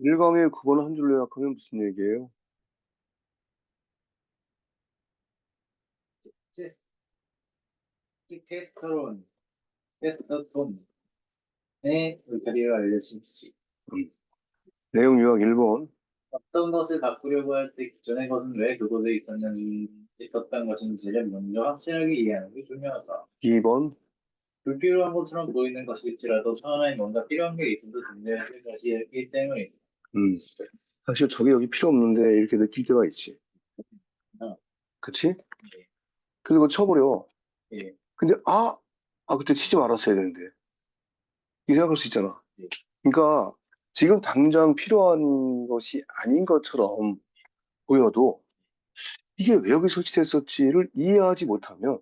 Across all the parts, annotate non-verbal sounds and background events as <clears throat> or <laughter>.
1강에 9번 한 줄로 요약하면 무슨 얘기예요? 테스- 테스토스테론, 테스토스테론의 울타리를 알려주십시오. 내용 요약 1번. 어떤 것을 바꾸려고 할 때 기존의 것은 왜 그곳에 있었는지 있었던 것인지를 먼저 확실하게 이해하는 게 중요하다. 2번. 불필요한 것처럼 보이는 것일지라도 처음에 뭔가 필요한 게 있어도 존재할 것이기 때문에 있어. 음. 사실 저게 여기 필요 없는데 이렇게 느낄 때가 있지. 어. 그치? 예. 그래서 그거 쳐버려. 예. 근데 아, 아 그때 치지 말았어야 되는데. 이 생각할 수 있잖아. 예. 그러니까 지금 당장 필요한 것이 아닌 것처럼 보여도 이게 왜 여기 설치됐었지를 이해하지 못하면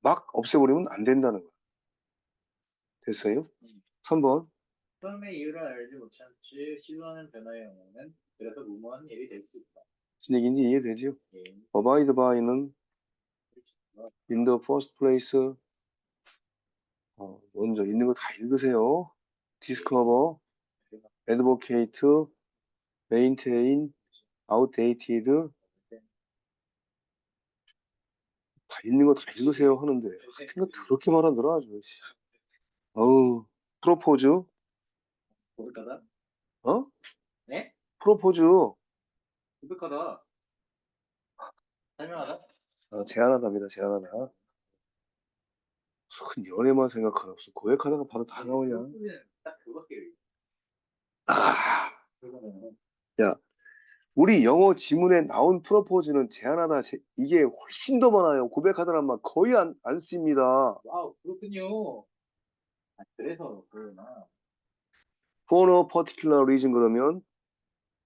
막 없애버리면 안 된다는 거야. 됐어요? 음. 3번. 처음에 이유를 알지 못한 채 시도하는 변화의 영향은 그래서 무모한 일이 될 수 있다. 무슨 얘기인지 이해되죠? 예. abide by는 in the first place 어, 먼저 있는 거 다 읽으세요. discover, advocate, maintain, outdated 다 있는 거 다 읽으세요 하는데 생각 그렇게 말하더라 아주 씨. 어우 프로포즈 고백하다? 어? 네? 프로포즈 고백하다. 설명하다? 아, 제안하답니다 제안하다 무슨 연애만 생각하나 무슨 고백하다가 바로 다 나오냐 딱 그거밖에. 아 그거는 우리 영어 지문에 나온 프로포즈는 제안하다 제- 이게 훨씬 더 많아요. 고백하다란 말 거의 안, 안 씁니다. 와우 그렇군요. 아, 그래서 그러나 For no particular reason 그러면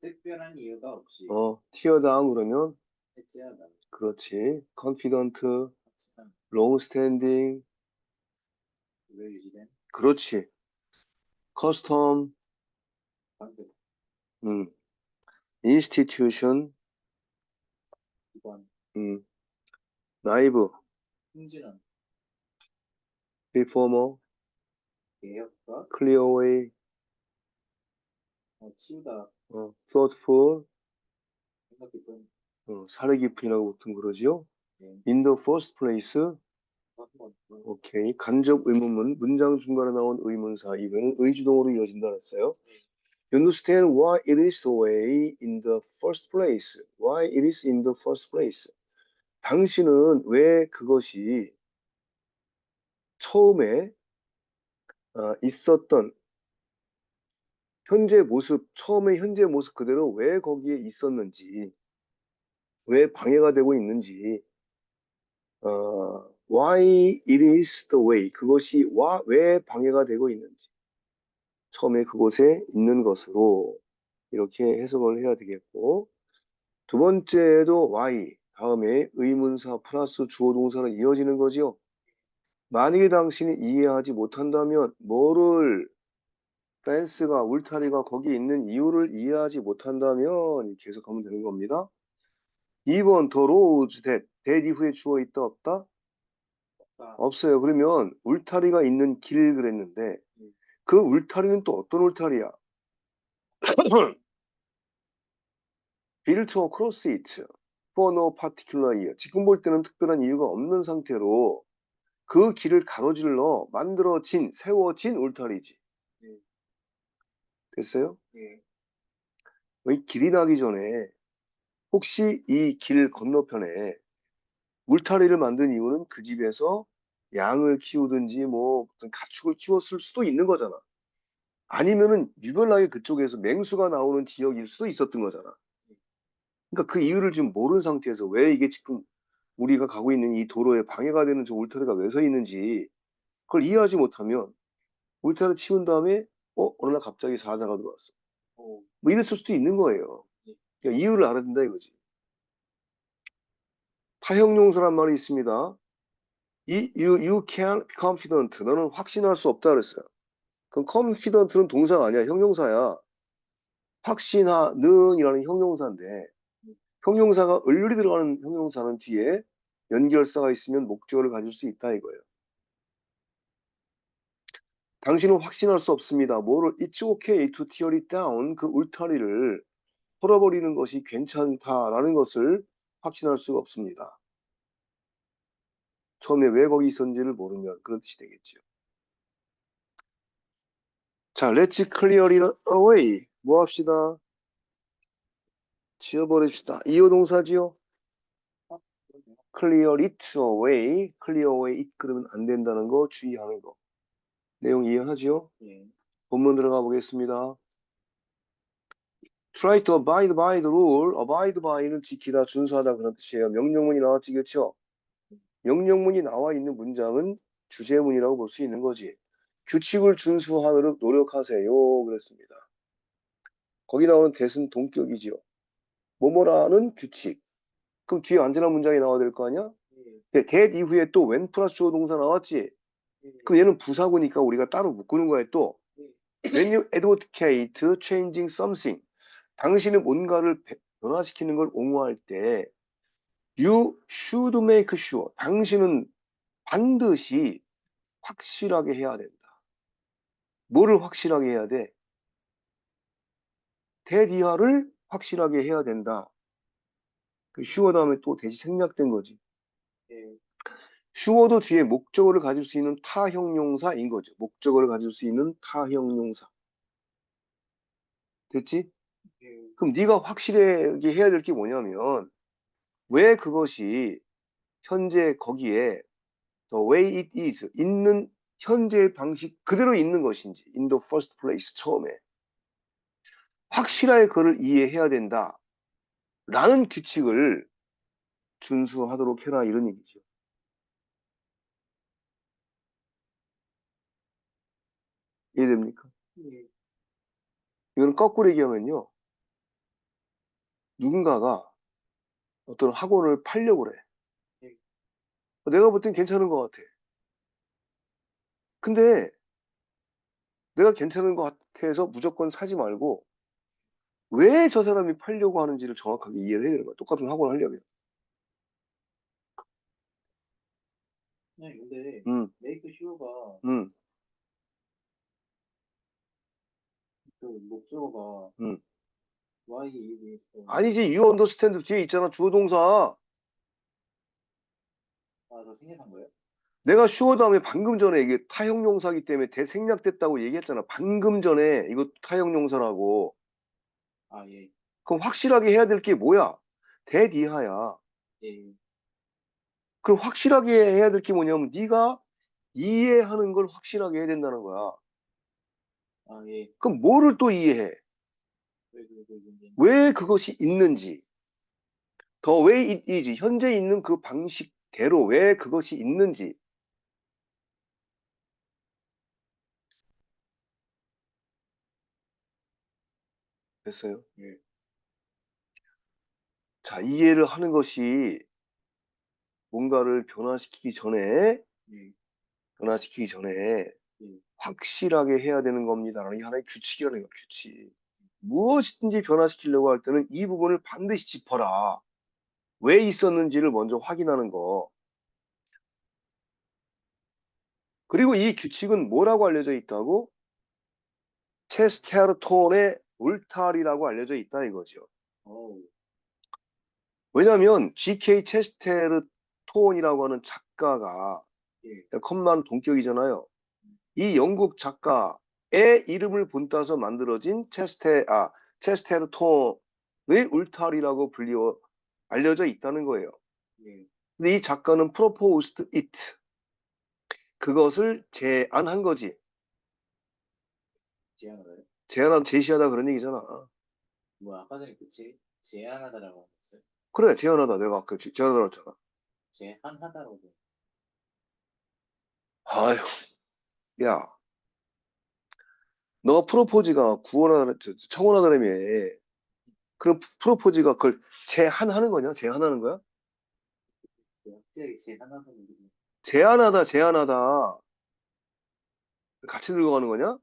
특별한 이유가 없이 어 tear down 그러면 해체하다. 그렇지. confident, long standing 왜 유지된 그렇지. custom, 방법 음, institution, 기관 음, naive, 흥진한 reformer, 개혁과 clear away, 어, 치우다 어, thoughtful, 생각 깊은 어, 사려 깊은이라고 보통 그러지요. 예. in the first place 한번 오케이. 간접 의문문, 문장 중간에 나온 의문사 이외는 의주동으로 이어진다 했어요. You understand why it is the way in the first place? Why it is in the first place? 당신은 왜 그것이 처음에 어, 있었던 현재 모습, 처음에 현재 모습 그대로 왜 거기에 있었는지, 왜 방해가 되고 있는지, 어, why it is the way, 그것이 와, 왜 방해가 되고 있는지, 처음에 그곳에 있는 것으로 이렇게 해석을 해야 되겠고, 두 번째도 why, 다음에 의문사 플러스 주어 동사로 이어지는 거지요. 만약에 당신이 이해하지 못한다면 뭐를 펜스가 울타리가 거기 있는 이유를 이해하지 못한다면 해석하면 되는 겁니다. 2번 더 로즈 대, 대 이후에 주어 있다 없다? 없다. 없어요. 그러면 울타리가 있는 길 그랬는데 음. 그 울타리는 또 어떤 울타리야? <clears throat> Across it for no particular year. 지금 볼 때는 특별한 이유가 없는 상태로 그 길을 가로질러 만들어진 세워진 울타리지. 음. 됐어요? 예. 이 길이 나기 전에 혹시 이 길 건너편에 울타리를 만든 이유는 그 집에서 양을 키우든지 뭐 어떤 가축을 키웠을 수도 있는 거잖아. 아니면은 유별나게 그쪽에서 맹수가 나오는 지역일 수도 있었던 거잖아. 그러니까 그 이유를 지금 모르는 상태에서 왜 이게 지금 우리가 가고 있는 이 도로에 방해가 되는 저 울타리가 왜 서 있는지 그걸 이해하지 못하면 울타리 치운 다음에 어 어느 날 갑자기 사자가 들어왔어. 오. 뭐 이랬을 수도 있는 거예요. 그러니까 이유를 알아야 된다 이거지. 타형용사란 말이 있습니다. 이 you, you can be confident. 너는 확신할 수 없다 그랬어요. 그럼 confident는 동사가 아니야. 형용사야. 확신하는이라는 형용사인데 형용사가 을률이 들어가는 형용사는 뒤에 연결사가 있으면 목적어를 가질 수 있다 이거예요. 당신은 확신할 수 없습니다. 뭐를 It's okay to tear it down 그 울타리를 털어버리는 것이 괜찮다라는 것을 확신할 수가 없습니다. 처음에 왜 거기 있었는지를 모르면 그런 뜻이 되겠죠. 자, let's clear it away. 뭐 합시다? 지워버립시다. 이어 동사지요? clear it away. clear away it 그러면 안 된다는 거 주의하는 거. 내용 이해하지요? 예. 본문 들어가 보겠습니다. try to abide by the rule. abide by는 지키다, 준수하다 그런 뜻이에요. 명령문이 나왔지, 그렇죠? 명령문이 나와 있는 문장은 주제문이라고 볼 수 있는 거지. 규칙을 준수하도록 노력하세요. 그랬습니다. 거기 나오는 대은 동격이지요. 뭐뭐라는 규칙. 그럼 뒤에 언제나 문장이 나와야 될 거 아니야? 예. that 이후에 또 when 플러스 주어 동사 나왔지? 예. 그럼 얘는 부사구니까 우리가 따로 묶는 거야 또. When you advocate changing something, 당신은 뭔가를 배- 변화시키는 걸 옹호할 때, you should make sure, 당신은 반드시 확실하게 해야 된다. 뭐를 확실하게 해야 돼? 대디하를 확실하게 해야 된다. 그 sure 다음에 또 대시 생략된 거지. 예. 슈어도 뒤에 목적어를 가질 수 있는 타형용사인 거죠. 목적어를 가질 수 있는 타형용사. 됐지? 예. 그럼 네가 확실하게 해야 될 게 뭐냐면 왜 그것이 현재 거기에 the way it is 있는 현재의 방식 그대로 있는 것인지 in the first place 처음에 확실하게 그를 이해해야 된다 라는 규칙을 준수하도록 해라 이런 얘기죠. 이해됩니까? 예. 이거는 거꾸로 얘기하면요. 누군가가 어떤 학원을 팔려고 그래. 네. 내가 볼 땐 괜찮은 것 같아. 근데 내가 괜찮은 것 같아서 무조건 사지 말고 왜 저 사람이 팔려고 하는지를 정확하게 이해를 해야 되는 거야. 똑같은 학원을 하려면. 네, 근데 음, 메이크 슈어가 음, 그 목적어가 음. Y 에 있어. 아니지. you understand 뒤에 있잖아. 주어 동사. 아, 저 생략한 거예요? 내가 슈어 다음에 방금 전에 이게 타형용사기 때문에 대생략됐다고 얘기했잖아. 방금 전에 이거 타형용사라고. 아, 예. 그럼 확실하게 해야 될 게 뭐야? 대디하야. 예. 그럼 확실하게 해야 될 게 뭐냐면 네가 이해하는 걸 확실하게 해야 된다는 거야. 아, 예. 그럼 뭐를 또 이해해? 왜, 그, 왜 그것이 있는지. 더 it is. 현재 있는 그 방식대로 왜 그것이 있는지. 됐어요? 예. 자, 이해를 하는 것이 뭔가를 변화시키기 전에, 예. 변화시키기 전에 음. 확실하게 해야 되는 겁니다라는 게 하나의 규칙이라는 거야, 규칙. 무엇이든지 변화시키려고 할 때는 이 부분을 반드시 짚어라. 왜 있었는지를 먼저 확인하는 거. 그리고 이 규칙은 뭐라고 알려져 있다고? 체스테르톤의 울타리라고 알려져 있다 이거죠. 왜냐하면 G.K. 체스테르톤이라고 하는 작가가 예. 컴만 동격이잖아요. 이 영국 작가의 이름을 본따서 만들어진 체스테 아 체스테르톤의 울타리라고 불리워 알려져 있다는 거예요. 예. 근데 이 작가는 proposed it 그것을 제안한 거지. 제안하다요? 제안한 제시하다 그런 얘기잖아. 뭐, 아까 전에 그치? 제안하다라고 했어요. 그래 제안하다 내가 아까 제- 제안하다 그랬잖아. 제안하다라고. 아휴 야 너가 프로포즈가 구원하다 저- 청혼하다라며 그럼 프로포즈가 그걸 제안하는 거냐? 제안하는 거야? 제안하다 제안하다 같이 늙어가는 거냐?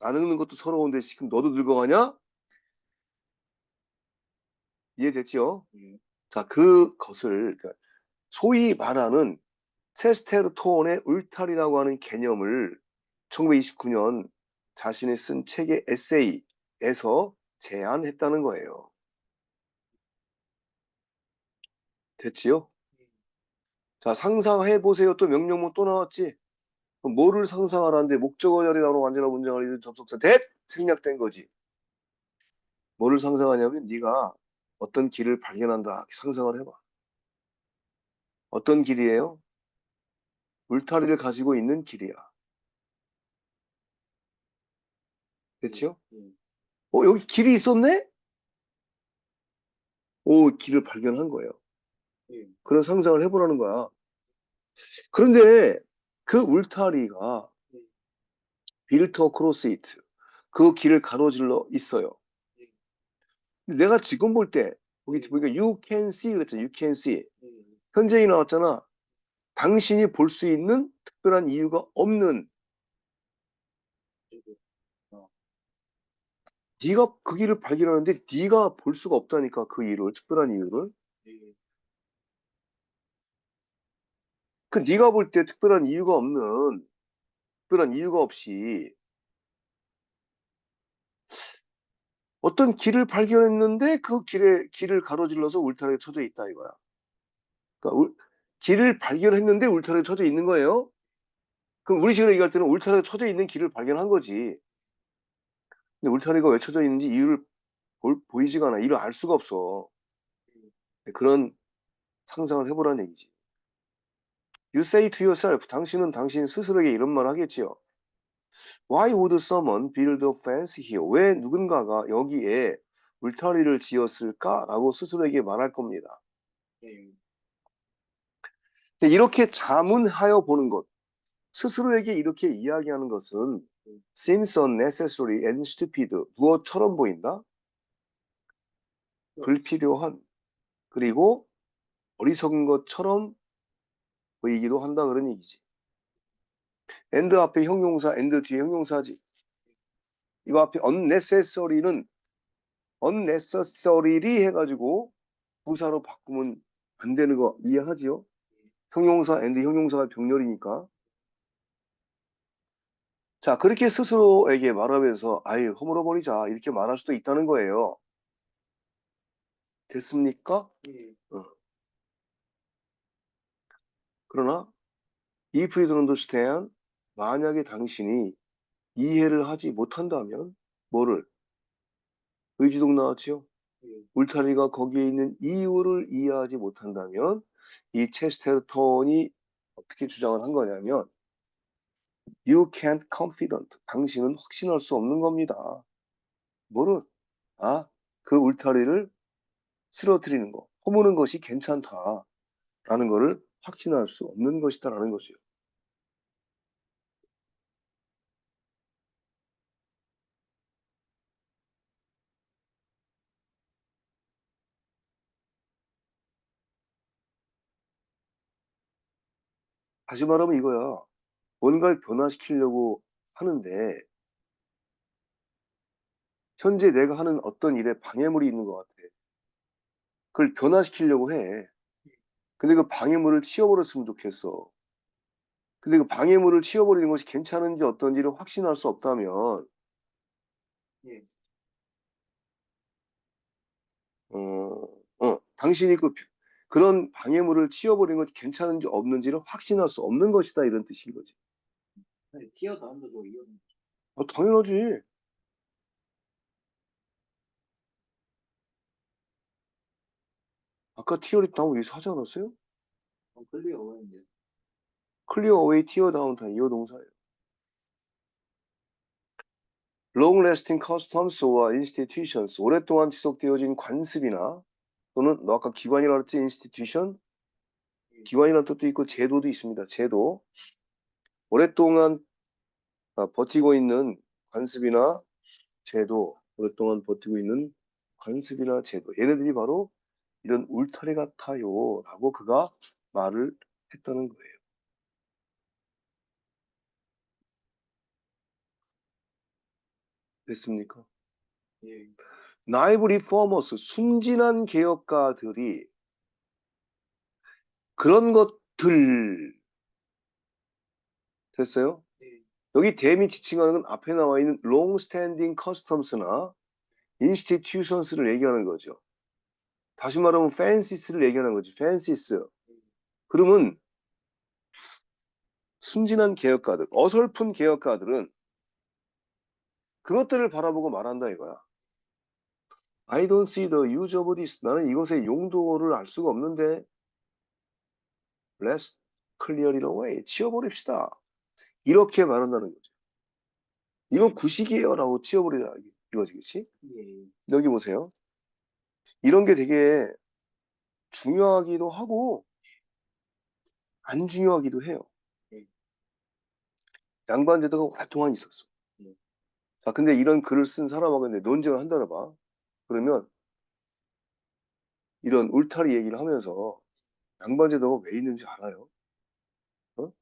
안 늙는 것도 서러운데 지금 너도 늙어가냐? 이해됐죠? 예. 자, 그것을 그러니까 소위 말하는 체스테르톤의 울타리라고 하는 개념을 1929년 자신이 쓴 책의 에세이에서 제안했다는 거예요. 됐지요? 자, 상상해 보세요. 또 명령문 또 나왔지? 뭐를 상상하라는데 목적어 자리 나오는 완전한 문장을 이룬 접속사 됐 생략된 거지. 뭐를 상상하냐면 네가 어떤 길을 발견한다. 상상을 해봐. 어떤 길이에요? 울타리를 가지고 있는 길이야. 됐지요? 예. 어, 여기 길이 있었네? 오, 길을 발견한 거예요. 예. 그런 상상을 해보라는 거야. 그런데 그 울타리가 빌터 크로스 이트 그 길을 가로질러 있어요. 내가 지금 볼때 거기 보니까 you can see 그랬잖아. you can see. 예. 현재이 나왔잖아. 당신이 볼 수 있는 특별한 이유가 없는 네가 그 길을 발견하는데 네가 볼 수가 없다니까 그 이유를 특별한 이유를 예. 그 네가 볼 때 특별한 이유가 없는 특별한 이유가 없이 어떤 길을 발견했는데 그 길에 길을 가로질러서 울타리에 쳐져 있다 이거야. 그러니까 울- 길을 발견했는데 울타리에 쳐져 있는 거예요. 그럼 우리 식으로 얘기할 때는 울타리에 쳐져 있는 길을 발견한 거지. 근데 울타리가 왜 쳐져 있는지 이유를 볼- 보이지가 않아. 이유를 알 수가 없어. 그런 상상을 해보라는 얘기지. You say to yourself, 당신은 당신 스스로에게 이런 말 하겠지요. Why would someone build a fence here? 왜 누군가가 여기에 울타리를 지었을까라고 스스로에게 말할 겁니다. 예. 이렇게 자문하여 보는 것, 스스로에게 이렇게 이야기하는 것은 seems unnecessary and stupid, 무엇처럼 보인다? 불필요한, 그리고 어리석은 것처럼 보이기도 한다 그런 얘기지. and 앞에 형용사, and 뒤에 형용사지. 이거 앞에 unnecessary는 unnecessarily 해가지고 부사로 바꾸면 안 되는 거 이해하지요? 형용사, and 형용사가 병렬이니까. 자, 그렇게 스스로에게 말하면서 아유, 허물어 버리자 이렇게 말할 수도 있다는 거예요. 됐습니까? 예. 그러나 if you don't understand 만약에 당신이 이해를 하지 못한다면 뭐를 의지동 나왔지요? 예. 울타리가 거기에 있는 이유를 이해하지 못한다면 이 체스테르톤이 어떻게 주장을 한 거냐면 You can't confident. 당신은 확신할 수 없는 겁니다. 뭐를? 아, 그 울타리를 쓰러뜨리는 거, 허무는 것이 괜찮다. 라는 거를 확신할 수 없는 것이다. 라는 것이요. 다시 말하면 이거야. 뭔가를 변화시키려고 하는데 현재 내가 하는 어떤 일에 방해물이 있는 것 같아. 그걸 변화시키려고 해. 근데 그 방해물을 치워버렸으면 좋겠어. 근데 그 방해물을 치워버리는 것이 괜찮은지 어떤지를 확신할 수 없다면, 예. 어, 어, 당신이 그, 그런 방해물을 치워버리는 것이 괜찮은지 없는지를 확신할 수 없는 것이다. 이런 뜻인 거지. 아니, 티어다운도 이어. 어, 당연하지. 아까 티어리 다운 여기서 하지 않았어요? 어, 클리어 어인데. 클리어 어웨이 티어 다운 다 이어 동사예요. long lasting customs와 institutions 오랫동안 지속되어진 관습이나 또는 너 아까 기관이라고 했지 institution 기관이라는 뜻도 있고 제도도 있습니다. 제도 오랫동안 아, 버티고 있는 관습이나 제도 오랫동안 버티고 있는 관습이나 제도 얘네들이 바로 이런 울타리 같아요 라고 그가 말을 했다는 거예요. 됐습니까? 예. 나이브 리포머스 순진한 개혁가들이 그런 것들 됐어요? 예. 여기 대미 지칭하는 건 앞에 나와 있는 long-standing customs나 institutions를 얘기하는 거죠. 다시 말하면 fancies를 얘기하는 거지. fancies를. 그러면 순진한 개혁가들, 어설픈 개혁가들은 그것들을 바라보고 말한다 이거야. I don't see the use of this. 나는 이것의 용도를 알 수가 없는데 let's clear it away. 치워버립시다. 이렇게 말한다는 거죠. 이거 구식이에요 라고 치워버리라 이거지 그치? 예. 여기 보세요. 이런 게 되게 중요하기도 하고 안 중요하기도 해요. 네. 양반 제도가 오랫동안 있었어. 네. 자, 근데 이런 글을 쓴 사람하고 이제 논쟁을 한다나 봐. 그러면 이런 울타리 얘기를 하면서 양반 제도가 왜 있는지 알아요? 어?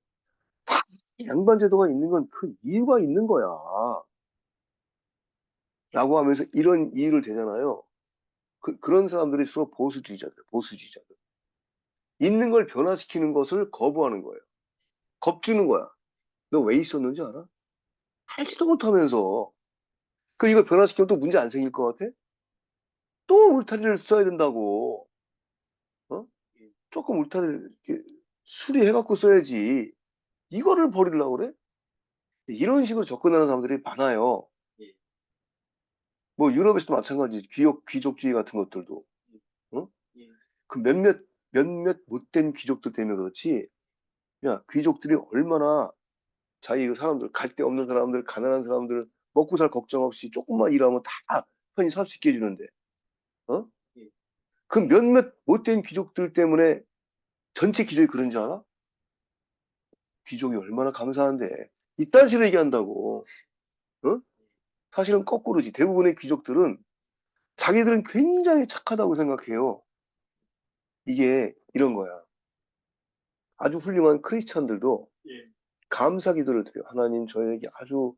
다 양반 제도가 있는 건 그 이유가 있는 거야. 라고 하면서 이런 이유를 대잖아요. 그, 그런 사람들이 주로 보수주의자들, 보수주의자들. 있는 걸 변화시키는 것을 거부하는 거예요. 겁주는 거야. 너 왜 있었는지 알아? 알지도 못하면서. 그 이거 변화시키면 또 문제 안 생길 것 같아? 또 울타리를 써야 된다고. 어? 조금 울타리를 이렇게 수리해갖고 써야지. 이거를 버리려고 그래? 이런 식으로 접근하는 사람들이 많아요. 예. 뭐 유럽에서도 마찬가지 귀족 귀족주의 같은 것들도 어? 예. 그 몇몇 몇몇 못된 귀족들 때문에 그렇지 야 귀족들이 얼마나 자기 그 사람들 갈 데 없는 사람들 가난한 사람들 먹고 살 걱정 없이 조금만 일하면 다 편히 살 수 있게 해주는데 어? 예. 그 몇몇 못된 귀족들 때문에 전체 귀족이 그런 줄 알아? 귀족이 얼마나 감사한데 이딴 식으로 얘기한다고 어? 사실은 거꾸로지 대부분의 귀족들은 자기들은 굉장히 착하다고 생각해요. 이게 이런 거야. 아주 훌륭한 크리스찬들도 예. 감사 기도를 드려요. 하나님 저에게 아주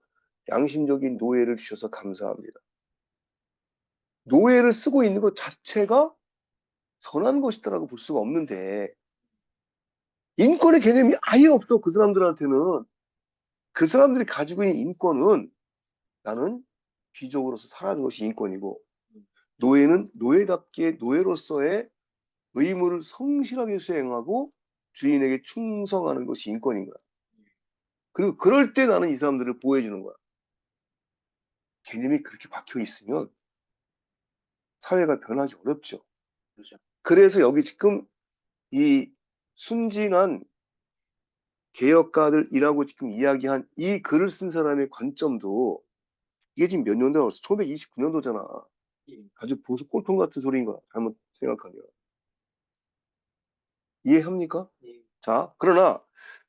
양심적인 노예를 주셔서 감사합니다. 노예를 쓰고 있는 것 자체가 선한 것이다라고 볼 수가 없는데 인권의 개념이 아예 없어 그 사람들한테는 그 사람들이 가지고 있는 인권은 나는 귀족으로서 살아가는 것이 인권이고 노예는 노예답게 노예로서의 의무를 성실하게 수행하고 주인에게 충성하는 것이 인권인 거야. 그리고 그럴 때 나는 이 사람들을 보호해 주는 거야. 개념이 그렇게 박혀 있으면 사회가 변하기 어렵죠. 그렇죠. 그래서 여기 지금 이 순진한 개혁가들이라고 지금 이야기한 이 글을 쓴 사람의 관점도 이게 지금 몇 년도야 벌써 1929년도잖아. 예. 아주 보수 꼴통 같은 소리인 거야. 잘못 생각하면. 이해합니까? 예. 자, 그러나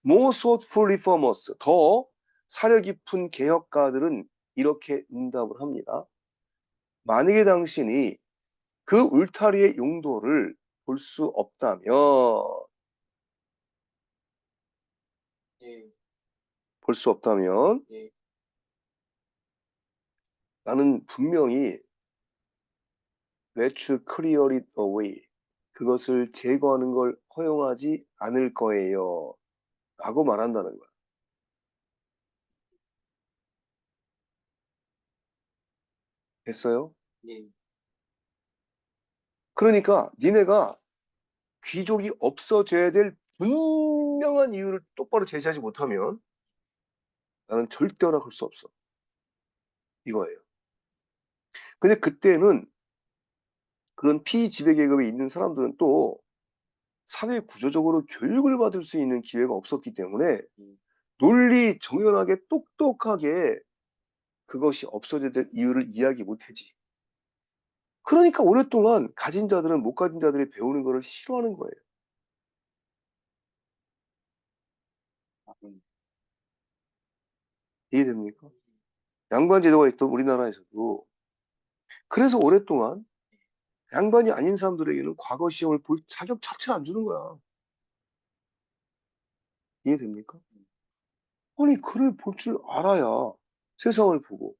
more thoughtful reformers, 더 사려 깊은 개혁가들은 이렇게 응답을 합니다. 만약에 당신이 그 울타리의 용도를 볼 수 없다면, 예. 볼수 없다면, 예. 나는 분명히 let you clear it away. 그것을 제거하는 걸 허용하지 않을 거예요. 라고 말한다는 거야. 됐어요? 예. 그러니까 니네가 귀족이 없어져야 될 분명한 이유를 똑바로 제시하지 못하면 나는 절대 허락할 수 없어. 이거예요. 근데 그때는 그런 피지배 계급에 있는 사람들은 또 사회 구조적으로 교육을 받을 수 있는 기회가 없었기 때문에 음. 논리 정연하게 똑똑하게 그것이 없어져야 될 이유를 이야기 못하지. 그러니까 오랫동안 가진 자들은 못 가진 자들이 배우는 것을 싫어하는 거예요. 음. 이해됩니까? 양반 제도가 있던 우리나라에서도 그래서 오랫동안 양반이 아닌 사람들에게는 과거 시험을 볼 자격 자체를 안 주는 거야. 이해됩니까? 아니 글을 볼 줄 알아야 세상을 보고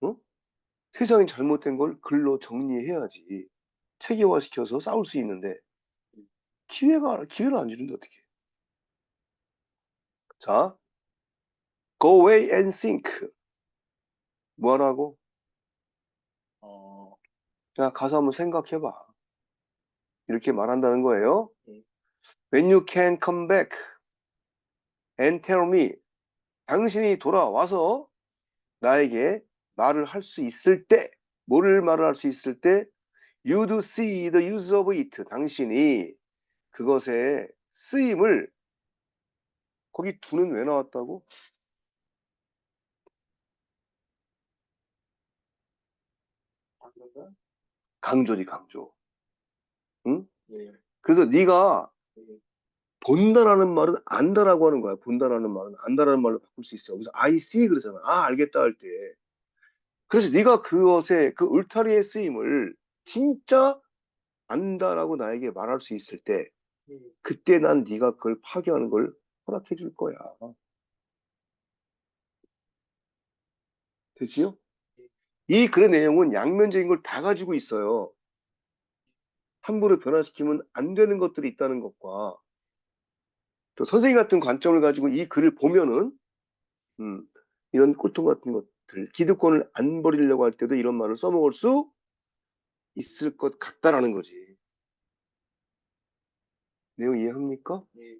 어? 세상이 잘못된 걸 글로 정리해야지 체계화시켜서 싸울 수 있는데 기회가 기회를 안 주는데 어떻게? 자, go away and think. 뭐하라고? 어, 자, 가서 한번 생각해봐. 이렇게 말한다는 거예요. 네. When you can come back and tell me. 당신이 돌아와서 나에게 말을 할 수 있을 때, 뭐를 말을 할 수 있을 때, you'd see the use of it. 당신이 그것의 쓰임을, 거기 두는 왜 나왔다고? 강조지, 강조. 예. 그래서 네가 예. 본다라는 말은 안다라고 하는 거야. 본다라는 말은 안다라는 말로 바꿀 수 있어. 그래서 I see 그러잖아. 아, 알겠다 할 때. 그래서 네가 그것의 그 울타리의 쓰임을 진짜 안다라고 나에게 말할 수 있을 때 예. 그때 난 네가 그걸 파괴하는 걸 허락해 줄 거야. 되지요? 이 글의 내용은 양면적인 걸 다 가지고 있어요. 함부로 변화시키면 안 되는 것들이 있다는 것과 또 선생님 같은 관점을 가지고 이 글을 보면은 음, 이런 꼴통 같은 것들 기득권을 안 버리려고 할 때도 이런 말을 써먹을 수 있을 것 같다라는 거지. 내용 이해합니까? 예.